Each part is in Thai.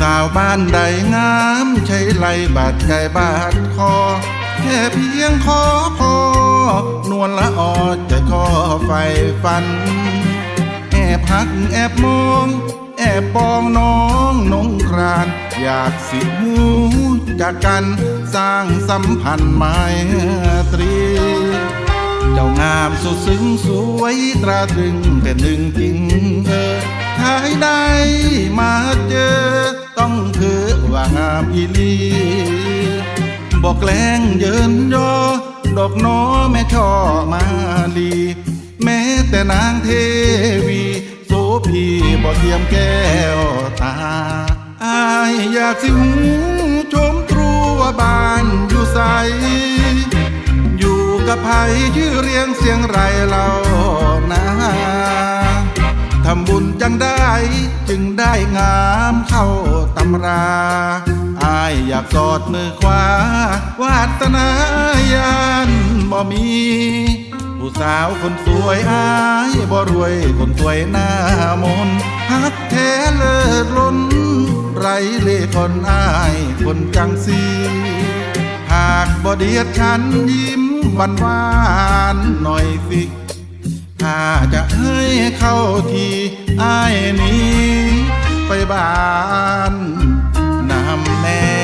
สาวบ้านใดงามใช้ไหลบาดใจบาดคอ แค่เพียงขอพอนวลละออจะขอไฟฟัน แอบหักแอบมอง แอบปองน้องนงคราน อยากสิหูจากกันสร้างสัมพันธ์ไมตรี เจ้างามสุดซึ้งสวยตราตรึงเป็นหนึ่งจริงเออถ้าให้ได้ามอีลีบอกแกล้งเยินยอ ดอกน้อแม่ช่อมาลี แม้แต่นางเทวีโสพีบ่เทียมแก้วตา อายอยากสิหูชมตรูว่าบ้านอยู่ใส อยู่กับไผชื่อเรียงเสียงไรเราำบุญจังได้ จึงได้งามเข้าตำราอายอยากกอดมือขวา วาสนายานบ่มี ผู้สาวคนสวยอายบ่รวยคนสวยหน้ามนฮักแท้เลิศล้น ไรเล่คนอายคนจังสีหากบ่เดียดฉันยิ้มหวานหวานหน่อยสิ ถ้าจะให้เข้าทีอายนี้ ไปบ้านนำแน่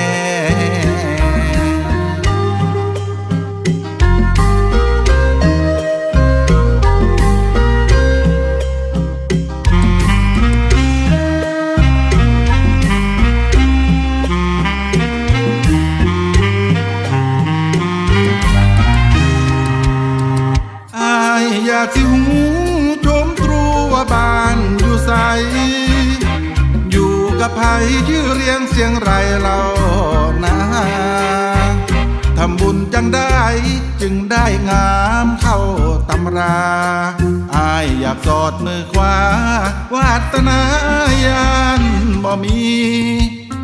อยากสิห อยู่กับไผชื่อเรียงเสียงไรเรานะทำบุญจังได้จึงได้งามเข้าตำราอายอยากกอดมือขวาวาสนายานบ่มี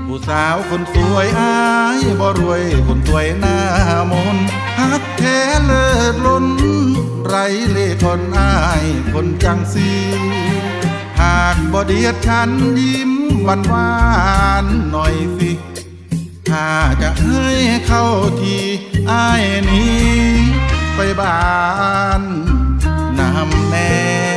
ผู้สาวคนสวยอายบ่รวยคนสวยหน้ามนฮักแท้เลิศล้น ไรเล่คนอายคนจังสีหากบ่เดียดฉันยิ้ม หวานหวานหน่อยสิ ถ้าจะให้เข้าทีอายนี้ ไปบ้านนำแน่